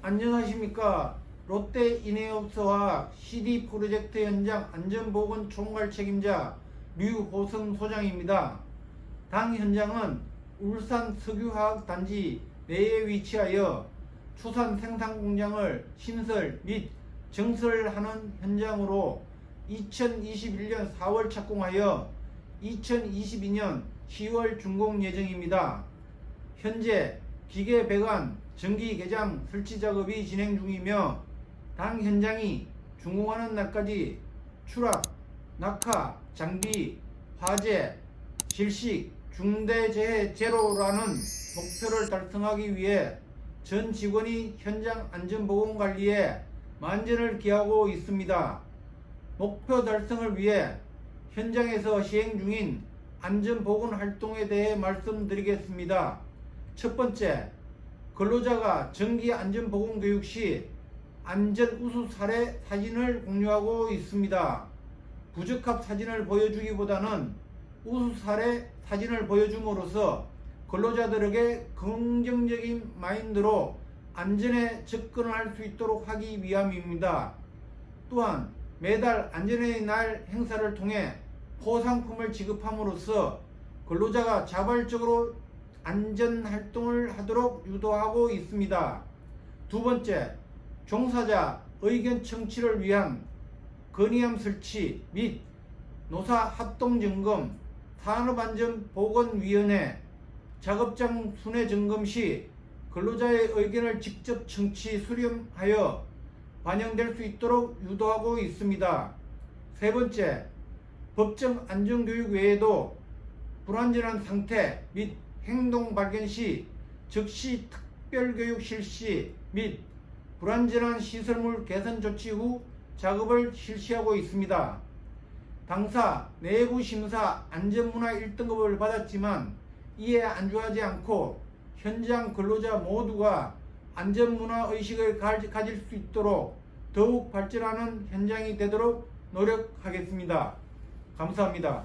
안녕하십니까. 롯데 인해업소와 CD 프로젝트 현장 안전보건 총괄 책임자 류호성 소장입니다. 당 현장은 울산 석유화학단지 내에 위치하여 추산 생산 공장을 신설 및 증설하는 현장으로 2021년 4월 착공하여 2022년 10월 준공 예정입니다. 현재 기계 배관, 전기 개장 설치 작업이 진행 중이며 당 현장이 준공하는 날까지 추락, 낙하, 장비, 화재, 질식, 중대재해 제로라는 목표를 달성하기 위해 전 직원이 현장 안전보건 관리에 만전을 기하고 있습니다. 목표 달성을 위해 현장에서 시행 중인 안전보건 활동에 대해 말씀드리겠습니다. 첫 번째, 근로자가 정기 안전보건 교육 시 안전 우수 사례 사진을 공유하고 있습니다. 부적합 사진을 보여주기보다는 우수 사례 사진을 보여줌으로써 근로자들에게 긍정적인 마인드로 안전에 접근을 할 수 있도록 하기 위함입니다. 또한 매달 안전의 날 행사를 통해 포상품을 지급함으로써 근로자가 자발적으로 안전 활동을 하도록 유도하고 있습니다. 두 번째, 종사자 의견 청취를 위한 건의함 설치 및 노사 합동 점검, 산업안전보건위원회, 작업장 순회 점검 시 근로자의 의견을 직접 청취 수렴하여 반영될 수 있도록 유도하고 있습니다. 세 번째, 법정 안전교육 외에도 불안전한 상태 및 행동 발견 시 즉시 특별교육 실시 및 불안전한 시설물 개선 조치 후 작업을 실시하고 있습니다. 당사 내부 심사 안전문화 1등급을 받았지만 이에 안주하지 않고 현장 근로자 모두가 안전문화 의식을 가- 가질 수 있도록 더욱 발전하는 현장이 되도록 노력하겠습니다. 감사합니다.